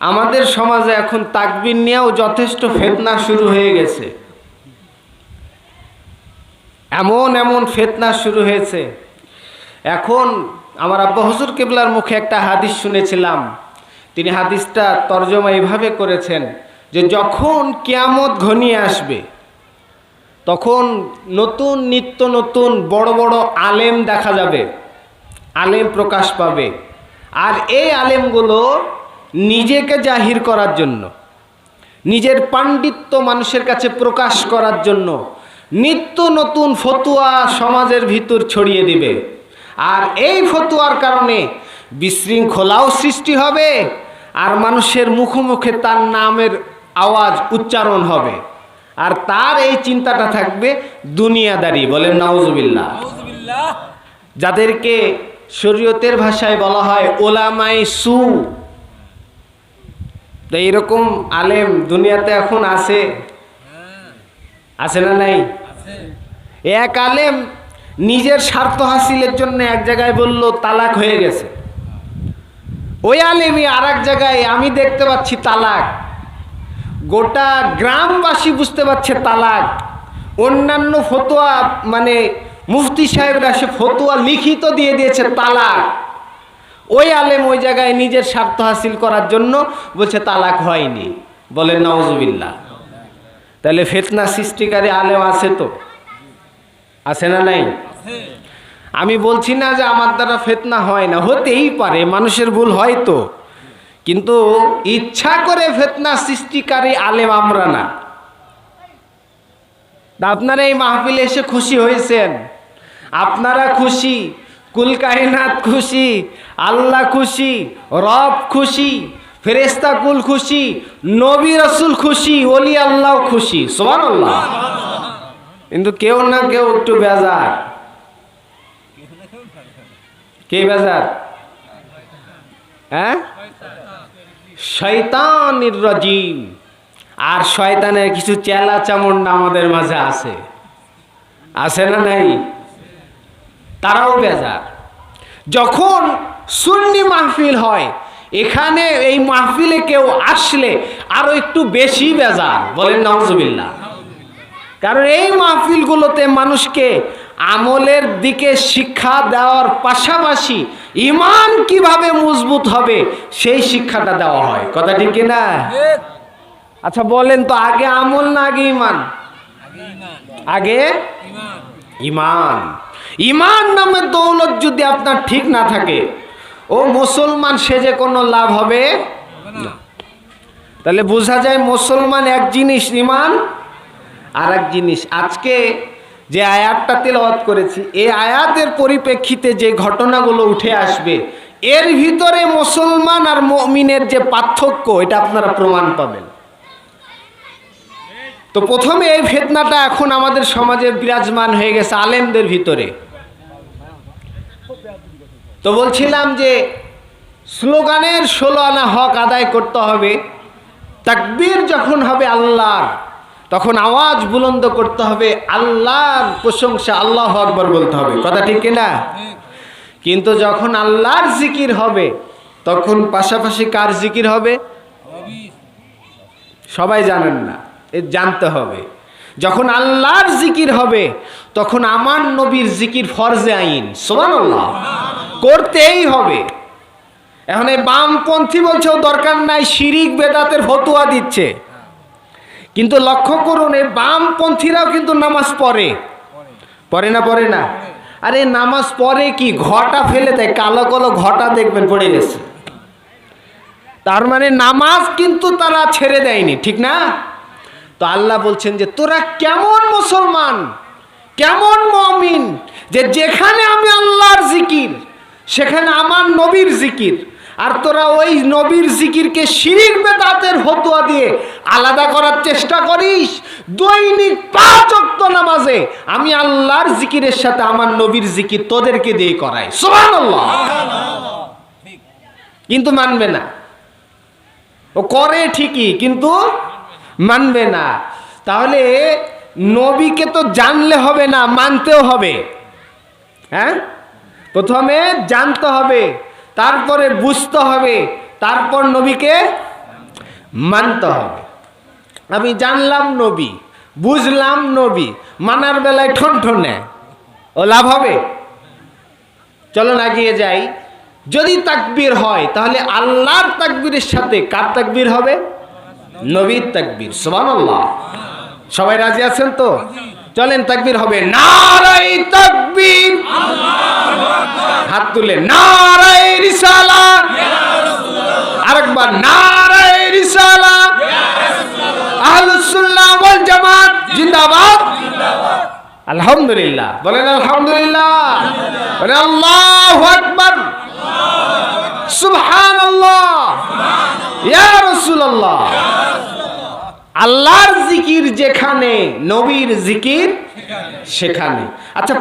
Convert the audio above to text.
আমাদের সমাজে এখন তাকবির নিয়েও যথেষ্ট ফেতনা শুরু হয়ে গেছে। এমন এমন ফেতনা শুরু হয়েছে। এখন আমার আব্বা হুজুর কেবলার মুখে একটা হাদিস শুনেছিলাম। তিনি হাদিসটা তর্জমা এইভাবে করেছেন যে যখন কিয়ামত ঘনিয়ে আসবে, তখন নতুন নিত্য নতুন বড় বড় আলেম দেখা যাবে, আলেম প্রকাশ পাবে। আর এই আলেমগুলো নিজেকে জাহির করার জন্য নিজের পাণ্ডিত্য মানুষের কাছে প্রকাশ করার জন্য নিত্য নতুন ফতুয়া সমাজের ভিতর ছড়িয়ে দিবে। আর এই ফতুয়ার কারণে বিশৃঙ্খলাও সৃষ্টি হবে আর মানুষের মুখে মুখে তার নামের আওয়াজ উচ্চারণ হবে। আর তার এই চিন্তাটা থাকবে দুনিয়াদারি বলেন নাউজুবিল্লাহ। যাদেরকে শরীয়তের ভাষায় বলা হয় ওলামাই সু তো এইরকম আলেম দুনিয়াতে এখন আছে? আছে না নাই? এক আলেম নিজের স্বার্থ হাসিলের জন্য এক জায়গায় বলল, তালাক হয়ে গেছে। ওই আলেমই আর এক জায়গায়, আমি দেখতে পাচ্ছি তালাক। গোটা গ্রামবাসী বুঝতে পারছে তালাক। অন্যান্য ফতোয়া মানে মুফতি সাহেবরা সে ফতোয়া লিখিত দিয়ে দিয়েছে, তালাক। ওই আলেম ওই জায়গায় নিজের স্বার্থ হাসিল করার জন্য বলছে তালাক হয়নি। বলেন নওয়াজুবিল্লাহ তাহলে ফেতনা সৃষ্টিকারী আলেম আছে তো? আছে না নাই? আমি বলছি না যে আমার দ্বারা ফেতনা হয় না, হতেই পারে, মানুষের ভুল হয় তো। কিন্তু ইচ্ছা করে ফেতনা সৃষ্টিকারী আলেম আমরা না। আপনারা এই মাহফিলে এসে খুশি হয়েছেন? আপনারা খুশি? কুল কাহিনাত খুশি, আল্লাহ খুশি, রব খুশি ফেরেস্তা কুল খুশি, নবী রসুল খুশি অলি আল্লাহ খুশি সোমান আল্লাহ কিন্তু কেউ না কেউ একটু বেজার। কে বেজার? হ্যাঁ? শয়তানির রাজিম। আর শয়তানের কিছু চেলা চামুন্ডা আমাদের মাঝে আছে। আছে না নাই? তারাও বেজার। যখন সুন্নি মাহফিল হয়, এখানে এই মাহফিলে কেউ আসলে আরও একটু বেশি বেজার। বলেন নজবিল্লা কারণ এই মাহফিলগুলোতে মানুষকে আমলের দিকে শিক্ষা দেওয়ার পাশাপাশি ইমান কীভাবে মজবুত হবে, সেই শিক্ষাটা দেওয়া হয়। কথা ঠিক না আচ্ছা বলেন তো, আগে আমল না আগে ইমান। আগে ইমান। ইমান নামের দৌলত যদি আপনার ঠিক না থাকে, ও মুসলমান সেজে কোনো লাভ হবে? তাহলে বোঝা যায় মুসলমান এক জিনিস ইমান আর এক জিনিস। আজকে যে আয়াতটা তেলাওয়াত করেছি, এই আয়াতের পরিপ্রেক্ষিতে যে ঘটনাগুলো উঠে আসবে, এর ভিতরে মুসলমান আর মমিনের যে পার্থক্য, এটা আপনারা প্রমাণ পাবেন। তো প্রথমে এই ফেতনাটা এখন আমাদের সমাজে বিরাজমান হয়ে গেছে আলেমদের ভিতরে। তো বলছিলাম যে স্লোগানের ষোলো আনা হক আদায় করতে হবে, তাকবীর যখন হবে আল্লাহর, তখন আওয়াজ বুলন্দ করতে হবে আল্লাহর প্রশংসা আল্লাহ আকবর বলতে হবে, কথা ঠিক কিনা? কিন্তু যখন আল্লাহর জিকির হবে, তখন পাশাপাশি কার জিকির হবে? সবাই জানেন না, এ জানতে হবে। যখন আল্লাহর জিকির হবে, তখন আমার নবীর জিকির ফরজে আইন। সোমান আল্লাহ করতেই হবে। এখন এই বামপন্থী বলছেও দরকার নাই, শিরিক বেদাতের ফতুয়া দিচ্ছে। কিন্তু লক্ষ্য করুন, এই বামপন্থীরাও কিন্তু নামাজ পড়ে। পড়ে না পড়ে না? আরে নামাজ পড়ে কি? ঘটা ফেলে দেয়, কালো কালো ঘটা দেখবেন পড়ে গেছে। তার মানে নামাজ কিন্তু তারা ছেড়ে দেয়নি, ঠিক না? তো আল্লাহ বলছেন যে, তোরা কেমন মুসলমান? কেমন মমিন? যে যেখানে আমি আল্লাহর জিকির, সেখানে আমার নবীর জিকির। আর তোরা ওই নবীর জিকিরকে শিরির বেদাতের হতুয়া দিয়ে আলাদা করার চেষ্টা করিস। দৈনিক পাঁচ অক্ত নামাজে আমি আল্লাহর জিকিরের সাথে আমার নবীর জিকির তোদেরকে দিয়ে করাই। সুবহানাল্লাহ। কিন্তু মানবে না। ও করে ঠিকই, কিন্তু মানবে না। তাহলে নবীকে তো জানলে হবে না, মানতেও হবে। হ্যাঁ? প্রথমে জানতে হবে, তারপরে বুঝতে হবে, তারপর নবীকে মানতে হবে। আমি জানলাম নবী, বুঝলাম নবী, মানার বেলায় ঠন ঠনে ও লাভ হবে? চলো গিয়ে যাই। যদি তাকবীর হয়, তাহলে আল্লাহর তাকবীরের সাথে কার তাকবীর হবে? নবীর তাকবীর, সুবহানাল্লাহ। সবাই রাজি আছেন তো? চলেন, তাকবীর হবে নারাই তাকবীর। হাত তুলে নারাই রিসালা। আরেকবার নারাই রিসালা। আহলুস সুন্নাহ ওয়াল জামাত, জিন্দাবাদ। আলহামদুলিল্লাহ। বলেন আলহামদুলিল্লাহ। বলেন, আল্লাহু আকবার। সুবহানাল্লাহ। ইয়া রাসূলুল্লাহ। আল্লাহর জিকির যেখানে নবীর জিকির সেখানে। আচ্ছা